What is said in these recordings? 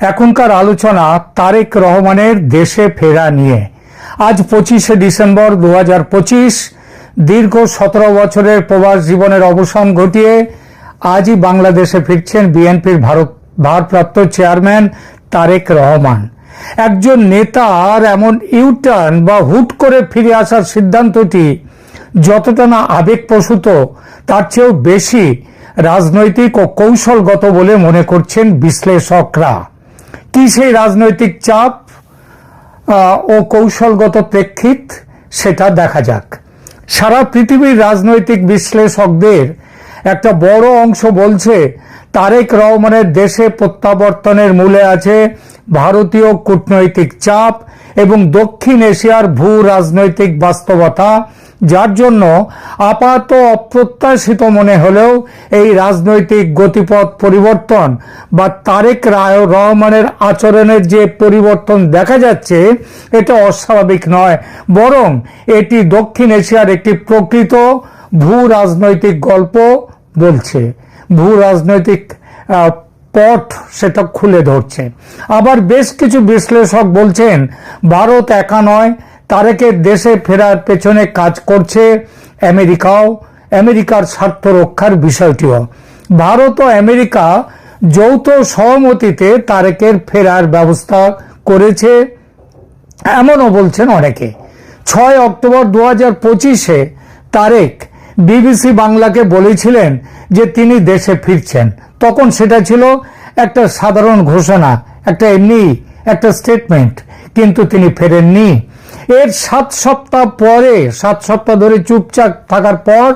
এখনকার আলোচনা তারেক রহমানের দেশে ফেরা নিয়ে। আজ পঁচিশে ডিসেম্বর দু হাজার পঁচিশ, দীর্ঘ সতেরো বছরের প্রবাস জীবনের অবসান ঘটিয়ে আজই বাংলাদেশে ফিরছেন বিএনপির ভারত ভারপ্রাপ্ত চেয়ারম্যান তারেক রহমান। একজন নেতার এমন ইউটার্ন বা হুট করে ফিরে আসার সিদ্ধান্তটি যতটা না আবেগপ্রসূত, তার চেয়েও বেশি রাজনৈতিক ও কৌশলগত বলে মনে করছেন বিশ্লেষকরা। কি সেই রাজনৈতিক চাপ ও কৌশলগত প্রেক্ষিত সেটা দেখা যাক। সারা পৃথিবীর রাজনৈতিক বিশ্লেষকদের একটা বড় অংশ বলছে, তারেক রহমানের দেশে প্রত্যাবর্তনের মূলে আছে ভারতীয় কূটনৈতিক চাপ এবং দক্ষিণ এশিয়ার ভূ রাজনৈতিক বাস্তবতা যার জন্য আপাত অপ্রত্যাশিত মনে হলেও এই রাজনৈতিক গতিপথ পরিবর্তন বা তারেক রায় রহমানের আচরণের যে পরিবর্তন দেখা যাচ্ছে, এটা অস্বাভাবিক নয়। বরং এটি দক্ষিণ এশিয়ার একটি প্রকৃত ভূ রাজনৈতিক গল্প বলছে। ভূ রাজনৈতিক পথ সেটা খুলে ধরছে। আবার বেশ কিছু বিশ্লেষক বলছেন, ভারত একা নয় তারেকের দেশে ফেরার পেছনে কাজ করছে আমেরিকাও। আমেরিকার স্বার্থ রক্ষার বিষয়টিও। ভারত ও আমেরিকা যৌথ সহমতিতে তারেকের ফেরার ব্যবস্থা করেছে, এমনও বলছেন অনেকে। ছয় অক্টোবর দু হাজার পঁচিশে তারেক বিবিসি বাংলাকে বলেছিলেন যে তিনি দেশে ফিরছেন। তখন সেটা ছিল একটা সাধারণ ঘোষণা, একটা এমনি, একটা স্টেটমেন্ট। কিন্তু তিনি ফেরেননি। এর সাত সপ্তাহ পরে, সাত সপ্তাহ ধরে চুপচাপ থাকার পর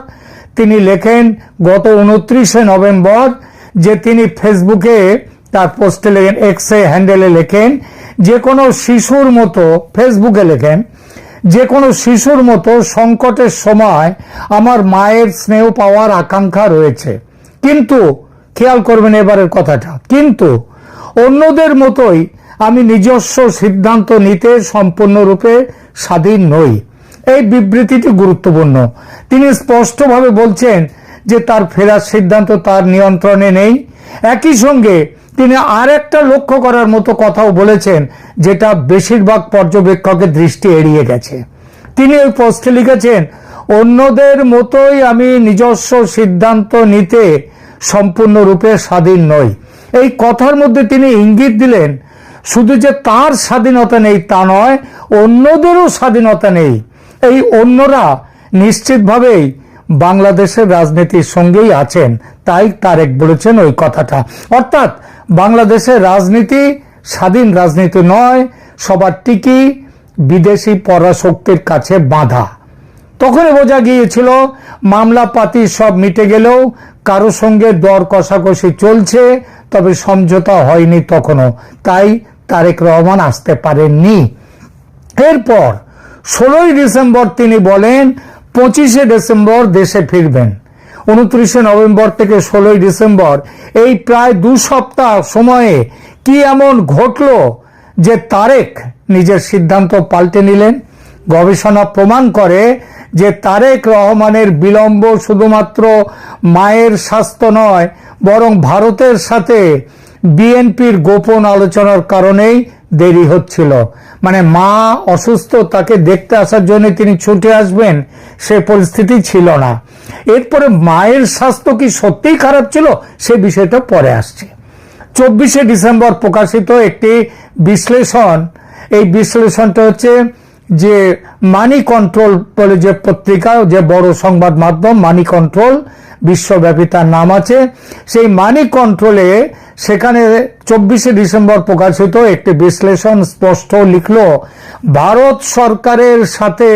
তিনি লেখেন গত উনত্রিশে নভেম্বর যে তিনি ফেসবুকে তার পোস্টে লেখেন, এক্সে হ্যান্ডেলে লেখেন, যে কোনো শিশুর মতো ফেসবুকে লেখেন, যে কোনো শিশুর মতো সংকটের সময় আমার মায়ের স্নেহ পাওয়ার আকাঙ্ক্ষা রয়েছে। কিন্তু, খেয়াল করবেন এবারের কথাটা, কিন্তু অন্যদের মতোই আমি নিজস্ব সিদ্ধান্ত নিতে সম্পূর্ণরূপে স্বাধীন নই। এই বিবৃতিটি গুরুত্বপূর্ণ। তিনি স্পষ্টভাবে বলছেন যে তার ফেরার সিদ্ধান্ত তার নিয়ন্ত্রণে নেই। একই সঙ্গে তিনি আর একটা লক্ষ্য করার মতো কথাও বলেছেন, যেটা বেশিরভাগ পর্যবেক্ষকের দৃষ্টি এড়িয়ে গেছে। তিনি ওই পোস্টে লিখেছেন, অন্যদের মতোই আমি নিজস্ব সিদ্ধান্ত নিতে সম্পূর্ণরূপে স্বাধীন নই। এই কথার মধ্যে তিনি ইঙ্গিত দিলেন শুধু যে তার স্বাধীনতা নেই তা নয়, অন্যদেরও স্বাধীনতা নেই। এই অন্যরা নিশ্চিতভাবেই বাংলাদেশের রাজনীতির সঙ্গেই আছেন, তাই তারেক বলেছেন ওই কথাটা। অর্থাৎ বাংলাদেশের রাজনীতি স্বাধীন রাজনীতি নয়, সবার টিকি বিদেশি পরাশক্তির কাছে বাঁধা। তখনই বোঝা গিয়েছিল মামলা পাতি সব মিটে গেলেও কারও সঙ্গে দর কষাকষি চলছে, তবে সমঝোতা হয়নি তখনও। তাই তারেক রহমান আসতে পারেননি। এরপর ষোলোই ডিসেম্বর তিনি বলেন, পঁচিশে ডিসেম্বর দেশে ফিরবেন। উনত্রিশে নভেম্বর থেকে ষোলোই ডিসেম্বর, এই প্রায় দু সপ্তাহ সময়ে কি এমন ঘটল যে তারেক নিজের সিদ্ধান্ত পাল্টে নিলেন? গবেষণা প্রমাণ করে যে তারেক রহমানের বিলম্ব শুধুমাত্র মায়ের স্বাস্থ্য নয়, বরং ভারতের সাথে বিএনপির গোপন আলোচনার কারণেই দেরি হচ্ছিল। মানে মা অসুস্থ, তাকে দেখতে আসার জন্য তিনি ছুটে আসবেন, সে পরিস্থিতি ছিল না। এরপরে মায়ের স্বাস্থ্য কি সত্যিই খারাপ ছিল, সে বিষয়টা পরে আসছে। চব্বিশে ডিসেম্বর প্রকাশিত একটি বিশ্লেষণ, এই বিশ্লেষণটা হচ্ছে যে মানি কন্ট্রোল বলে যে পত্রিকা, যে বড় সংবাদ মাধ্যম মানি কন্ট্রোল, বিশ্বব্যাপী তার নাম আছে। সেই মানি কন্ট্রোলে সেখানে চব্বিশে ডিসেম্বর প্রকাশিত একটি বিশ্লেষণ স্পষ্ট লিখল, ভারত সরকারের সাথে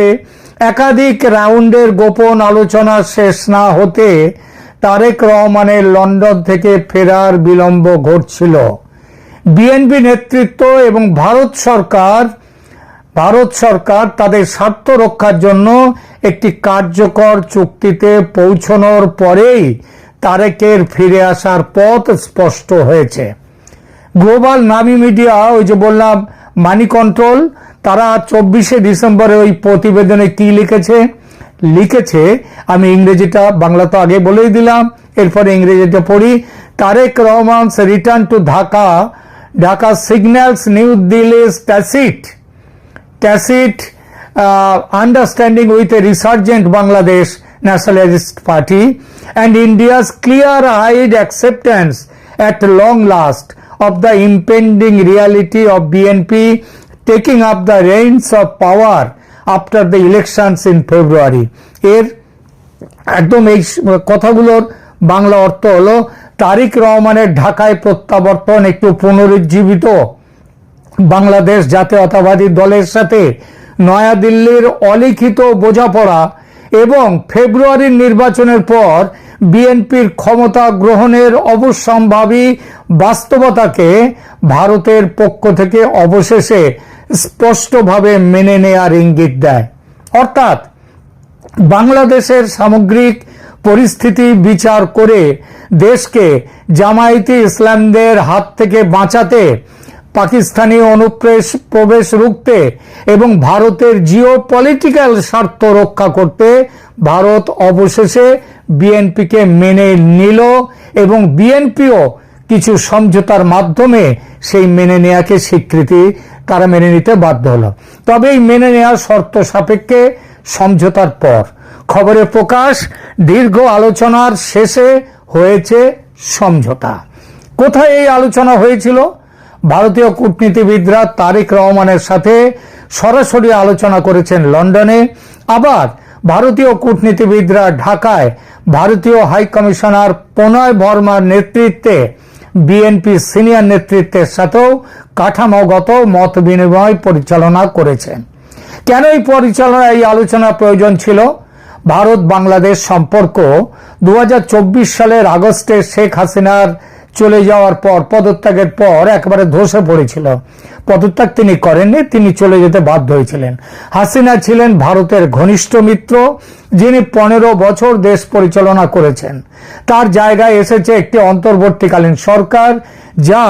একাধিক রাউন্ডের গোপন আলোচনা শেষ না হতে তারেক রহমানের লন্ডন থেকে ফেরার বিলম্ব ঘটছিল। বিএনপি নেতৃত্ব এবং ভারত সরকার ভারত সরকার তাদের স্বার্থ রক্ষার জন্য একটি কার্যকর চুক্তিতে পৌঁছানোর পরেই তারেকের ফিরে আসার পথ স্পষ্ট হয়েছে। গ্লোবাল নামি মিডিয়া ওই যে বললাম মানি কন্ট্রোল তারা চব্বিশে ডিসেম্বরে ওই প্রতিবেদনে কি লিখেছে? লিখেছে আমি ইংরেজিটা বাংলা তো আগে বলেই দিলাম এরপরে ইংরেজিটা পড়ি Tarek Rahman's return to Dhaka Dhaka signals new tacit tacit uh, understanding with a resurgent Bangladesh Nationalist Party and India's clear-eyed acceptance at long last of the impending reality of BNP taking up the reins of power after the elections in February. এর একদম এই কথাগুলোর বাংলা অর্থ হলো তারিক রহমানের ঢাকায় প্রত্যাবর্তন একটু পুনরুজ্জীবিত বাংলাদেশ জাতীয়তাবাদী দলের সাথে নয়াদিল্লির অলিখিত বোঝাপড়া এবং ফেব্রুয়ারির নির্বাচনের পর বিএনপির ক্ষমতা গ্রহণের অবশ্যম্ভাবী বাস্তবতাকে ভারতের পক্ষ থেকে অবশেষে স্পষ্টভাবে মেনে নেয়ার ইঙ্গিত দেয়। অর্থাৎ বাংলাদেশের সামগ্রিক পরিস্থিতি বিচার করে দেশকে জামায়াতি ইসলামদের হাত থেকে বাঁচাতে পাকিস্তানি অনুপ্রেশ প্রবেশ রুখতে এবং ভারতের জিও পলিটিক্যাল স্বার্থ রক্ষা করতে ভারত অবশেষে বিএনপিকে মেনে নিল এবং বিএনপিও কিছু সমঝোতার মাধ্যমে সেই মেনে নেয়াকে স্বীকৃতি তারা মেনে নিতে বাধ্য হলো। তবে এই মেনে নেওয়ার শর্ত সাপেক্ষে সমঝোতার পর খবরে প্রকাশ, দীর্ঘ আলোচনার শেষে হয়েছে সমঝোতা। কোথায় এই আলোচনা হয়েছিল? ভারতীয় কূটনীতিবিদরা তারেক রহমানের সাথে সরাসরি আলোচনা করেছেন লন্ডনে। আবার ভারতীয় কূটনীতিবিদরা ঢাকায় ভারতীয় হাই কমিশনার প্রণয় বর্মার নেতৃত্বে, বিএনপি সিনিয়র নেতৃত্বের সাথেও কাঠামোগত মত বিনিময় পরিচালনা করেছেন। কেন এই পরিচালনা এই আলোচনা প্রয়োজন ছিল? ভারত বাংলাদেশ সম্পর্ক দু হাজার চব্বিশ সালের আগস্টে শেখ হাসিনার চলে যাওয়ার পর, পদত্যাগের পর একেবারে ধসে পড়েছিল। পদত্যাগ তিনি করেননি, তিনি চলে যেতে বাধ্য হয়েছিলেন। হাসিনা ছিলেন ভারতের ঘনিষ্ঠ মিত্র, যিনি পনেরো বছর দেশ পরিচালনা করেছেন। তার জায়গায় এসেছে একটি অন্তর্বর্তীকালীন সরকার, যা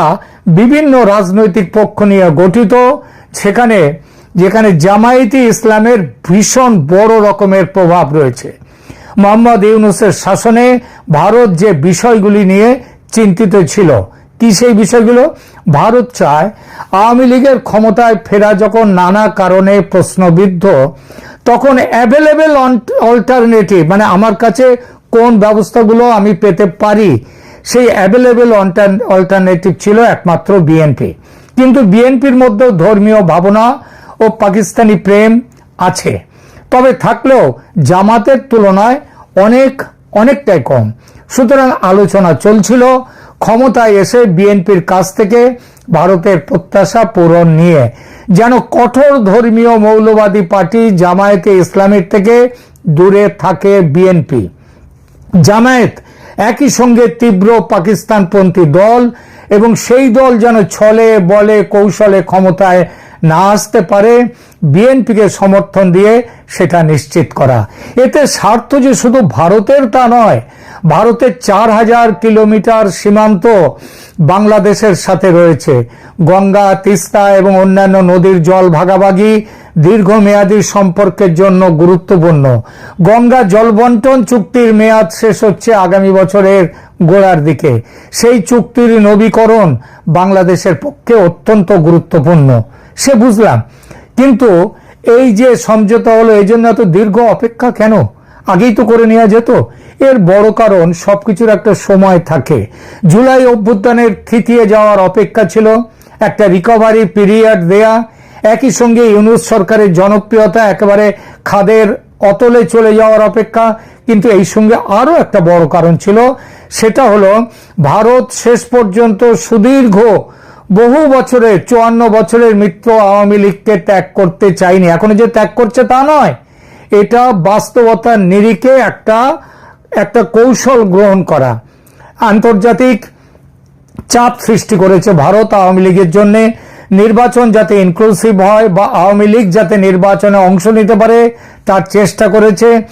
বিভিন্ন রাজনৈতিক পক্ষ নিয়ে গঠিত, সেখানে, যেখানে জামায়াতি ইসলামের ভীষণ বড় রকমের প্রভাব রয়েছে। মোহাম্মদ ইউনুসের শাসনে ভারত যে বিষয়গুলি নিয়ে চিন্তিত ছিল। কি সেই বিষয়গুলো? ভারত চায় আওয়ামী লীগের ক্ষমতায় ফেরা যখন নানা কারণে প্রশ্নবিদ্ধ, তখন অ্যাভেলেবেল অল্টারনেটিভ মানে আমার কাছে কোন ব্যবস্থাগুলো আমি পেতে পারি, সেই অ্যাভেলেবেল অল্টারনেটিভ ছিল একমাত্র বিএনপি কিন্তু বিএনপির মধ্যেও ধর্মীয় ভাবনা ও পাকিস্তানি প্রেম আছে। তবে থাকলেও জামাতের তুলনায় অনেক অনেকটাই কম। সুতরাং আলোচনা চলছিল। ক্ষমতায় এসে বিএনপির কাছ থেকে ভারতের প্রত্যাশা পূরণ নিয়ে। যেন কঠোর ধর্মীয় মৌলবাদী পার্টি জামায়াতে ইসলামের থেকে দূরে থাকে বিএনপি। জামায়াত একই সঙ্গে তীব্র পাকিস্তানপন্থী দল এবং সেই দল যেন ছলে বলে কৌশলে ক্ষমতায় না আসতে পারে, বিএনপিকে সমর্থন দিয়ে সেটা নিশ্চিত করা। এতে স্বার্থ যে শুধু ভারতের তা নয়, ভারতের চার হাজার কিলোমিটার সীমান্ত বাংলাদেশের সাথে রয়েছে। গঙ্গা, তিস্তা এবং অন্যান্য নদীর জল ভাগাভাগি দীর্ঘমেয়াদী সম্পর্কের জন্য গুরুত্বপূর্ণ। গঙ্গা জল বন্টন চুক্তির মেয়াদ শেষ হচ্ছে আগামী বছরের গোড়ার দিকে। সেই চুক্তির নবীকরণ বাংলাদেশের পক্ষে অত্যন্ত গুরুত্বপূর্ণ। সে বুঝলাম। কিন্তু এই যে সমঝোতা হলো, এই জন্য এত দীর্ঘ অপেক্ষা কেন? আগেই তো করে নেওয়া যেত। এর বড় কারণ সবকিছুর একটা সময় থাকে। জুলাই অভ্যুত্থানের থিতিয়ে যাওয়ার অপেক্ষা ছিল একটা রিকভারি পিরিয়ড দেয়া। একই সঙ্গে ইউনুস সরকারের জনপ্রিয়তা একেবারে খাদের অতলে চলে যাওয়ার অপেক্ষা। কিন্তু এই সঙ্গে আরও একটা বড় কারণ ছিল, সেটা হলো ভারত শেষ পর্যন্ত সুদীর্ঘ বহু বছরের চুয়ান্ন বছরের মিত্র আওয়ামী লীগকে ত্যাগ করতে চাইনি এখন যে ত্যাগ করছে তা নয়। এটা বাস্তবতার নিরিখে একটা একটা কৌশল গ্রহণ করা। আন্তর্জাতিক চাপ সৃষ্টি করেছে ভারত আওয়ামী লীগের জন্য। নির্বাচন যাতে ইনক্লুসিভ হয় বা আওয়ামী লীগ যাতে নির্বাচনে অংশ নিতে পারে, তার চেষ্টা করেছে।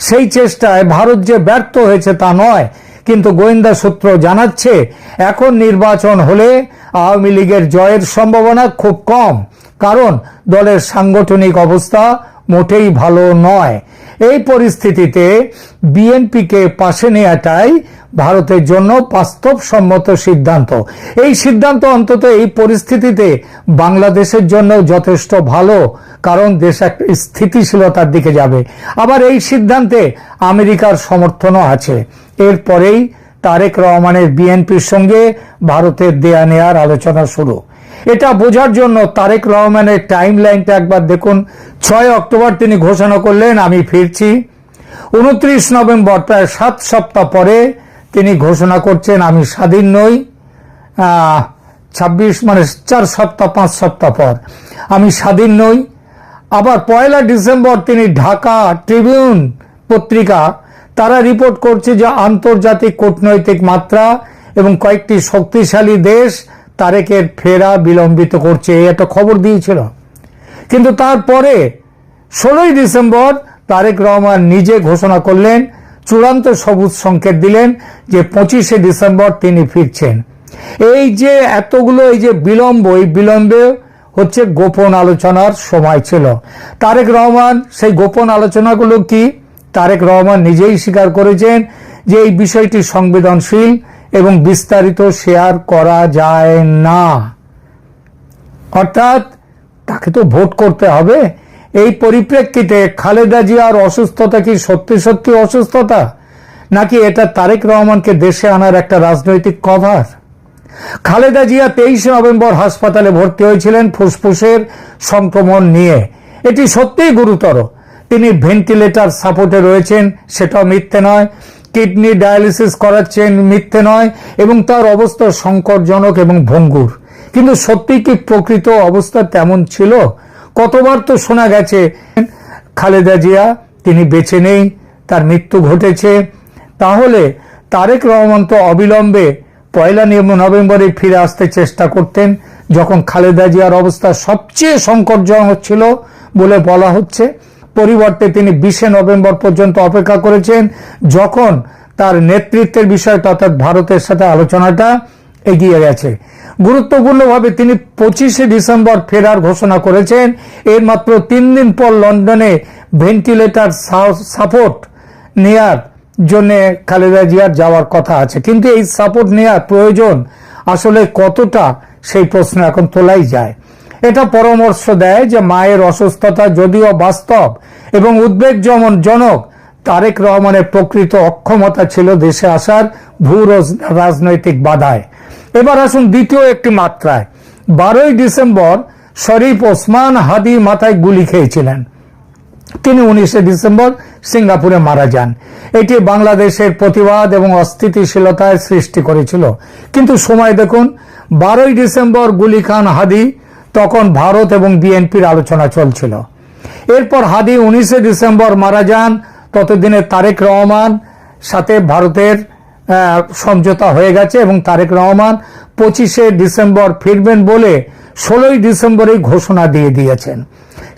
সেই চেষ্টায় ভারত যে ব্যর্থ হয়েছে তা নয়। কিন্তু গোয়েন্দা সূত্র জানাচ্ছে, এখন নির্বাচন হলে আওয়ামী লীগের জয়ের সম্ভাবনা খুব কম। কারণ দলের সাংগঠনিক অবস্থা মোটেই ভালো নয়। এই পরিস্থিতিতে বিএনপিকে পাশে নেওয়াটাই ভারতের জন্য বাস্তবসম্মত সিদ্ধান্ত। এই সিদ্ধান্ত অন্তত এই পরিস্থিতিতে বাংলাদেশের জন্য যথেষ্ট ভালো, কারণ দেশ এক স্থিতিশীলতার দিকে যাবে। আবার এই সিদ্ধান্তে আমেরিকার সমর্থনও আছে। এরপরেই তারেক রহমানের বিএনপির সঙ্গে ভারতের দেয়া নেয়ার আলোচনা শুরু। এটা বোঝার জন্য তারেক রহমানের টাইম লাইনটা একবার দেখুন। ছয় অক্টোবর তিনি ঘোষণা করলেন, আমি ফিরছি। উনত্রিশ নভেম্বর, প্রায় সাত সপ্তাহ পরে তিনি ঘোষণা করছেন, আমি স্বাধীন নই। ছাব্বিশ মানে চার সপ্তাহ, পাঁচ সপ্তাহ পর, আমি স্বাধীন নই। আবার পয়লা ডিসেম্বর তিনি ঢাকা ট্রিবিউন পত্রিকা তারা রিপোর্ট করছে যে আন্তর্জাতিক কূটনৈতিক মাত্রা এবং কয়েকটি শক্তিশালী দেশ তারেকের ফেরা বিলম্বিত করছে একটা খবর দিয়েছিল। কিন্তু তারপরে ষোলোই ডিসেম্বর তারেক রহমান নিজে ঘোষণা করলেন, চূড়ান্ত সবুজ সংকেত দিলেন যে পঁচিশে ডিসেম্বর তিনি ফিরছেন। এই যে এতগুলো, এই যে বিলম্ব, এই বিলম্বে হচ্ছে গোপন আলোচনার সময় ছিল। তারেক রহমান সেই গোপন আলোচনাগুলো কি? তারেক রহমান নিজেই স্বীকার করেছেন যে এই বিষয়টি সংবেদনশীল এবং বিস্তারিত শেয়ার করা যায় না। অর্থাৎ তাকে তো ভোট করতে হবে। এই পরিপ্রেক্ষিতে খালেদা জিয়ার অসুস্থতা কি সত্যি সত্যি অসুস্থতা? নাকি এটা তারেক রহমানকে দেশে আনার একটা রাজনৈতিক কভার? খালেদা জিয়া তেইশে নভেম্বর হাসপাতালে ভর্তি হয়েছিলেন ফুসফুসের সংক্রমণ নিয়ে। এটি সত্যিই গুরুতর। তিনি ভেন্টিলেটর সাপোর্টে রয়েছেন, সেটাও মিথ্যে নয়। কিডনি ডায়ালিসিস করাচ্ছেন, মিথ্যে নয়। এবং তার অবস্থা সংকটজনক এবং ভঙ্গুর। কিন্তু সত্যি কি প্রকৃত অবস্থা তেমন ছিল? কতবার তো শোনা গেছে, খালেদা জিয়া, তিনি বেঁচে নেই, তার মৃত্যু ঘটেছে। তাহলে তারেক রহমান তো অবিলম্বে পয়লা নভেম্বরে ফিরে আসতে চেষ্টা করতেন, যখন খালেদা জিয়ার অবস্থা সবচেয়ে সংকটজনক ছিল বলে বলা হচ্ছে। পরিবর্তে তিনি বিশে নভেম্বর পর্যন্ত অপেক্ষা করেছেন, যখন তার নেতৃত্বের বিষয়টা অর্থাৎ ভারতের সাথে আলোচনাটা এগিয়ে গেছে। গুরুত্বপূর্ণভাবে তিনি পঁচিশে ডিসেম্বর ফেরার ঘোষণা করেছেন। এর মাত্র তিন দিন পর লন্ডনে ভেন্টিলেটর সাপোর্ট নেয়ার জন্য খালেদা জিয়ার যাওয়ার কথা আছে। কিন্তু এই সাপোর্ট নেওয়ার প্রয়োজন আসলে কতটা, সেই প্রশ্ন এখন তোলাই যায়। এটা পরামর্শ দেয় যে মায়ের অসুস্থতা যদিও বাস্তব এবং উদ্বেগ যেমন জনক তারেক রহমানের প্রকৃত অক্ষমতা ছিল দেশে আসার ভূ রাজনৈতিক বাধায়। এবার আসুন দ্বিতীয় একটি মাত্রায়। বারোই ডিসেম্বর শরীফ ওসমান হাদি মাথায় গুলি খেয়েছিলেন। তিনি উনিশে ডিসেম্বর সিঙ্গাপুরে মারা যান। এটি বাংলাদেশের প্রতিবাদ এবং অস্থিতিশীলতায় সৃষ্টি করেছিল। কিন্তু সময় দেখুন, বারোই ডিসেম্বর গুলি খান হাদি তখন ভারত এবং বিএনপির আলোচনা চলছিল। এরপর হাদি উনিশে ডিসেম্বর মারা যান, ততদিনে তারেক রহমান সাথে ভারতের সমঝোতা হয়ে গেছে এবং তারেক রহমান পঁচিশে ডিসেম্বর ফিরবেন বলে ষোলোই ডিসেম্বরেই ঘোষণা দিয়ে দিয়েছেন।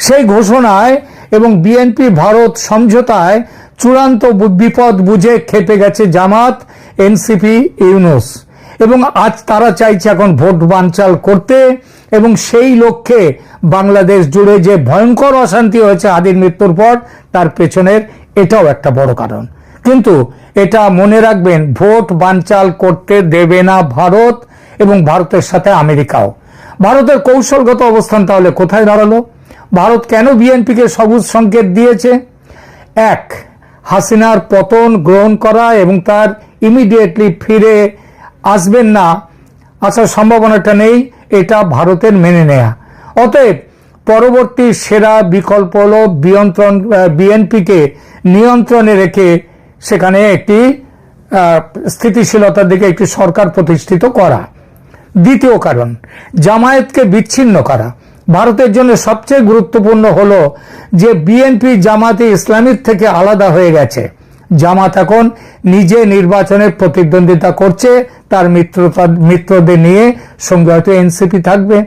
সেই ঘোষণায় এবং বিএনপি ভারত সমঝোতায় চূড়ান্ত বিপদ বুঝে খেপে গেছে জামাত, এনসিপি, ইউনুস। এবং আজ তারা চাইছে এখন ভোট বানচাল করতে এবং সেই লক্ষ্যে বাংলাদেশ জুড়ে যে ভয়ঙ্কর অশান্তি হয়েছে আদির মৃত্যুর পর, তার পেছনের এটাও একটা বড় কারণ। কিন্তু এটা মনে রাখবেন, ভোট বানচাল করতে দেবে না ভারত এবং ভারতের সাথে আমেরিকাও। ভারতের কৌশলগত অবস্থান তাহলে কোথায় দাঁড়াল? ভারত কেন বিএনপিকে সবুজ সংকেত দিয়েছে? এক, হাসিনার পতন গ্রহণ করা এবং তার ইমিডিয়েটলি ফিরে আসবেন না। আসার সম্ভাবনাটা নেই, এটা ভারতের মেনে নেয়া। অতএব পরবর্তী সেরা বিকল্প হল বিয়ন্ত্রণ বিএনপিকে নিয়ন্ত্রণে রেখে সেখানে একটি স্থিতিশীলতার দিকে একটি সরকার প্রতিষ্ঠিত করা। দ্বিতীয় কারণ, জামায়াতকে বিচ্ছিন্ন করা। ভারতের জন্য সবচেয়ে গুরুত্বপূর্ণ হল যে বিএনপি জামাতে ইসলামীর থেকে আলাদা হয়ে গেছে। জামাত এখন নিজে নির্বাচনে প্রতিদ্বন্দ্বিতা করছে তার মিত্রতা মিত্রদের নিয়ে সঙ্গে হয়তো এনসিপি থাকবে।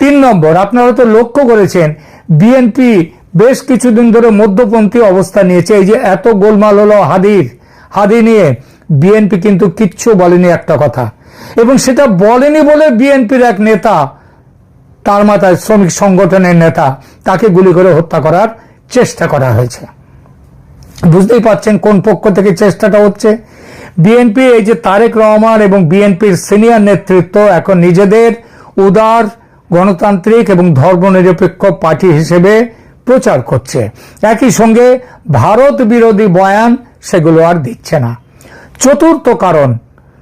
তিন নম্বর, আপনারা হয়তো লক্ষ্য করেছেন, বিএনপি বেশ কিছুদিন ধরে মধ্যপন্থী অবস্থা নিয়েছে। এই যে এত গোলমাল হলো হাদির, হাদি নিয়ে বিএনপি কিন্তু কিচ্ছু বলেনি একটা কথা। এবং সেটা বলেনি বলে বিএনপির এক নেতা, তার মাথায় শ্রমিক সংগঠনের নেতা, তাকে গুলি করে হত্যা করার চেষ্টা করা হয়েছে। বুঝতেই পাচ্ছেন কোন পক্ষ থেকে চেষ্টাটা হচ্ছে? বিএনপি, এই যে তারেক রহমান এবং বিএনপির সিনিয়র নেতৃত্ব এখন নিজেদের উদার গণতান্ত্রিক এবং ধর্মনিরপেক্ষ পার্টি হিসেবে প্রচার করছে। একই সঙ্গে ভারত বিরোধী বয়ান সেগুলো আর দিচ্ছে না। চতুর্থ কারণ,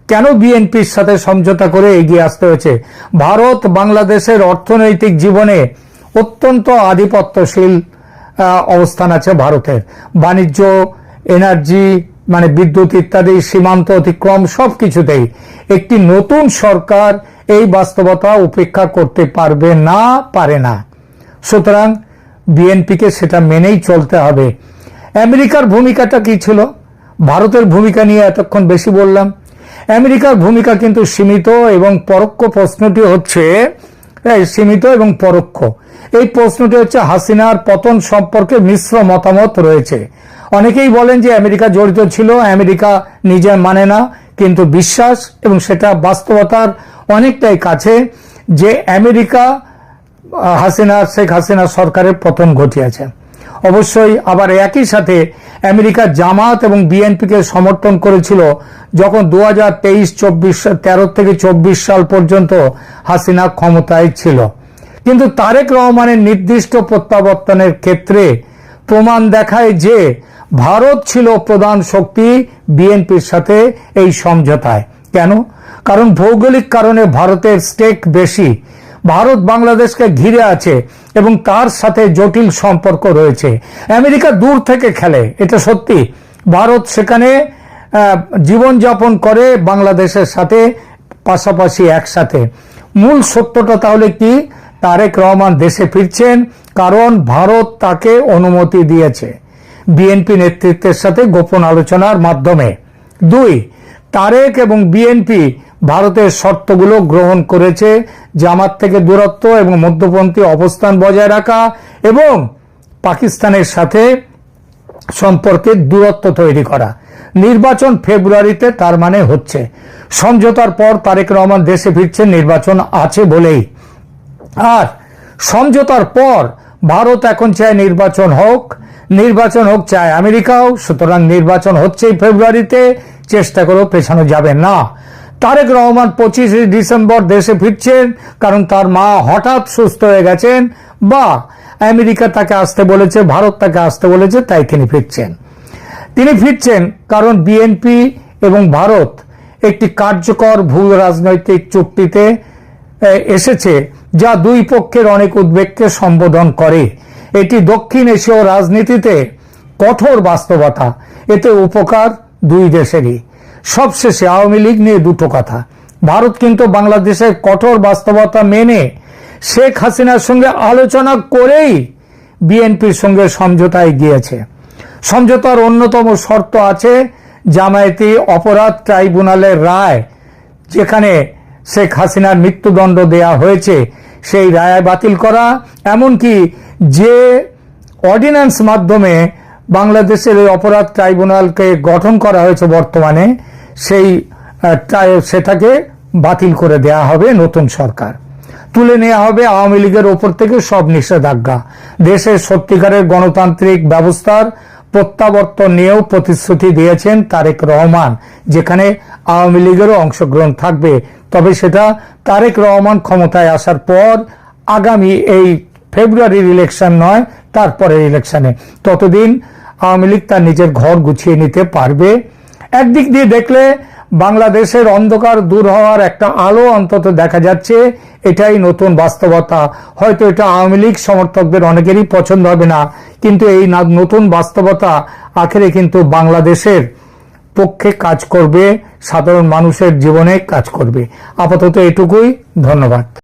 কেন বিএনপির সাথে সমঝোতা করে এগিয়ে আসতে হয়েছে? ভারত বাংলাদেশের অর্থনৈতিক জীবনে অত্যন্ত আধিপত্যশীল অবস্থান আছে ভারতের। বাণিজ্য এনার্জি মানে বিদ্যুৎ ইত্যাদি, সীমান্ত অতিক্রম সব কিছুতেই একটি নতুন সরকার এই বাস্তবতা উপেক্ষা করতে পারবে না, পারে না। সুতরাং বিএনপিকে সেটা মেনেই চলতে হবে। আমেরিকার ভূমিকাটা কি ছিল? ভারতের ভূমিকা নিয়ে এতক্ষণ বেশি বললাম। আমেরিকার ভূমিকা কিন্তু সীমিত এবং পরোক্ষ প্রশ্নটি হচ্ছে সীমিত এবং পরোক্ষ। এই প্রশ্নটি হচ্ছে হাসিনার পতন সম্পর্কে মিশ্র মতামত রয়েছে। অনেকেই বলেন যে আমেরিকা জড়িত ছিল, আমেরিকা নিজে মানে না, কিন্তু বিশ্বাস এবং সেটা বাস্তবতার অনেকটাই কাছে যে আমেরিকা হাসিনা, শেখ হাসিনা সরকারের পতন ঘটিয়েছে। অবশ্যই আবার একই সাথে আমেরিকা জামাত এবং বিএনপিকে সমর্থন করেছিল যখন দু হাজার তেইশ, চব্বিশ, তেরো থেকে চব্বিশ সাল পর্যন্ত হাসিনা ক্ষমতায় ছিল। কিন্তু তারেক রহমানের নির্দিষ্ট প্রত্যাবর্তনের ক্ষেত্রে প্রমাণ দেখায় যে ভারত ছিল প্রধান শক্তি বিএনপির সাথে এই সমঝোতায়। কেন? কারণ ভৌগোলিক কারণে ভারতের স্টেক বেশি। ভারত বাংলাদেশকে ঘিরে আছে এবং তার সাথে জটিল সম্পর্ক রয়েছে। আমেরিকা দূর থেকে খেলে, এটা সত্যি। ভারত সেখানে জীবনযাপন করে বাংলাদেশের সাথে, পাশাপাশি একসাথে। মূল সত্যটা তাহলে কি? তারেক রহমান দেশে ফিরছেন কারণ ভারত তাকে অনুমতি দিয়েছে। বিএনপি নেতৃত্বের সাথে গোপন আলোচনার মাধ্যমে। দুই, তারেক এবং বিএনপি ভারতের শর্তগুলো গ্রহণ করেছে জামাত থেকে দূরত্ব এবং মধ্যপন্থী অবস্থান বজায় রাখা এবং পাকিস্তানের সাথে সম্পর্কে দূরত্ব তৈরি করা। নির্বাচন ফেব্রুয়ারিতে তার মানে হচ্ছে, সমঝোতার পর তারেক রহমান দেশে ফিরছেন, নির্বাচন আছে বলেই। আর, সমঝোতার পর ভারত এখন চায় নির্বাচন হোক নির্বাচন হোক, চায় আমেরিকাও, সুতরাং নির্বাচন হচ্ছেই ফেব্রুয়ারিতে, চেষ্টা করেও পেছানো যাবে না। তারেক রহমান পঁচিশে ডিসেম্বর দেশে ফিরছেন, কারণ তার মা হঠাৎ সুস্থ হয়ে গেছেন, বা আমেরিকা তাকে আসতে বলেছে, ভারত তাকে আসতে বলেছে, তাই তিনি ফিরছেন। তিনি ফিরছেন কারণ বিএনপি এবং ভারত একটি কার্যকর ভূ রাজনৈতিক চুক্তিতে এসেছে, যা দুই পক্ষের অনেক উদ্বেগকে সম্বোধন করে। এটি দক্ষিণ এশীয় রাজনীতিতে কঠোর বাস্তবতা। এতে উপকার দুই দেশেরই। সবশেষে আওয়ামী লীগ নিয়ে দুটো কথা। ভারত কিন্তু বাংলাদেশের কঠোর বাস্তবতা মেনে শেখ হাসিনার সঙ্গে আলোচনা করেই বিএনপির সঙ্গে সমঝোতায় গিয়েছে সমঝোতার অন্যতম শর্ত আছে জামায়াতি অপরাধ ট্রাইব্যুনালের রায়, যেখানে শেখ হাসিনার মৃত্যুদণ্ড দেয়া হয়েছে, সেই রায় বাতিল করা, এমনকি যে অর্ডিন্যান্স মাধ্যমে বাংলাদেশের এই অপরাধ ট্রাইব্যুনালকে গঠন করা হয়েছে বর্তমানে, সেই সেটাকে বাতিল করে দেয়া হবে নতুন সরকার। তুলে নেওয়া হবে আওয়ামী লীগের ওপর থেকে সব নিষেধাজ্ঞা। দেশের সত্যিকারের গণতান্ত্রিক ব্যবস্থার প্রত্যাবর্তন নিয়েও প্রতিশ্রুতি দিয়েছেন তারেক রহমান, যেখানে আওয়ামী লীগেরও অংশগ্রহণ থাকবে তবে সেটা তারেক রহমান ক্ষমতায় আসার পর আগামী এই ফেব্রুয়ারির ইলেকশন নয়, তারপরের ইলেকশনে ততদিন আওয়ামী লীগ তার নিজের ঘর গুছিয়ে নিতে পারবে। একদিক দিয়ে দেখলে বাংলাদেশের অন্ধকার দূর হওয়ার একটা আলো অন্তত দেখা যাচ্ছে, এটাই নতুন বাস্তবতা। হয়তো এটা আওয়ামী লীগ সমর্থকদের অনেকেরই পছন্দ হবে না, কিন্তু এই নতুন বাস্তবতা আখেরে কিন্তু বাংলাদেশের পক্ষে কাজ করবে সাধারণ মানুষের জীবনে কাজ করবে। আপাতত এটুকুই ধন্যবাদ।